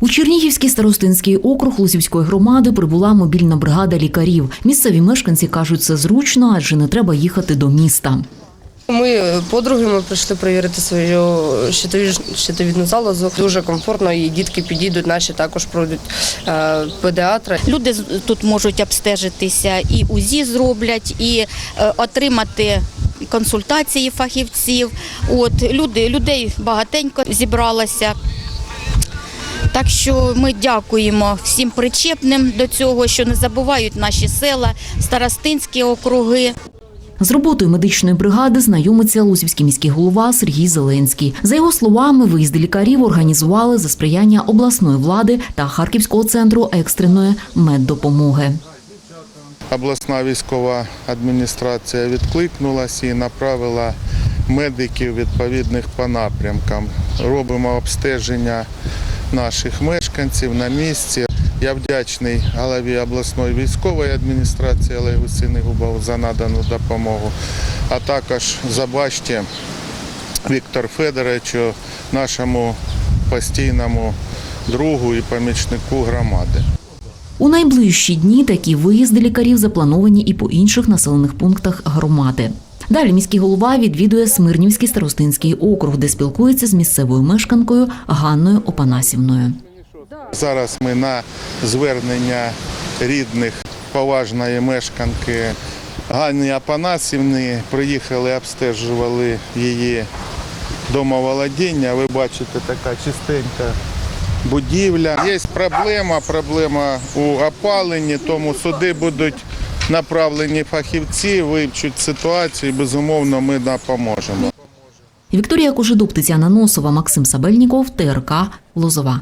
У Чернігівський старостинський округ Лузівської громади прибула мобільна бригада лікарів. Місцеві мешканці кажуть, це зручно, адже не треба їхати до міста. Ми подруги ми прийшли перевірити свою щитовідну залозу. Дуже комфортно, і дітки підійдуть, наші також пройдуть е, педіатра. Люди тут можуть обстежитися і УЗІ зроблять, і е, отримати консультації фахівців. От люди людей багатенько зібралося. Так що ми дякуємо всім причепним до цього, що не забувають наші села, старостинські округи. З роботою медичної бригади знайомиться Лузівський міський голова Сергій Зеленський. За його словами, виїзди лікарів організували за сприяння обласної влади та Харківського центру екстреної меддопомоги. Обласна військова адміністрація відкликнулася і направила медиків відповідних по напрямкам. Робимо обстеження наших мешканців на місці. Я вдячний голові обласної військової адміністрації Олегу Синигубову за надану допомогу, а також забачте Віктору Федоровичу, нашому постійному другу і помічнику громади. У найближчі дні такі виїзди лікарів заплановані і по інших населених пунктах громади. Далі міський голова відвідує Смирнівський старостинський округ, де спілкується з місцевою мешканкою Ганною Опанасівною. Зараз ми на звернення рідних поважної мешканки Ганни Апанасівни приїхали, обстежували її домоволодіння. Ви бачите, така чистенька будівля. Є проблема, проблема у опаленні, тому сюди будуть направлені фахівці, вивчать ситуацію і безумовно ми допоможемо. Вікторія Кожедуб, Тетяна Носова, Максим Сабельніков, ТРК Лозова.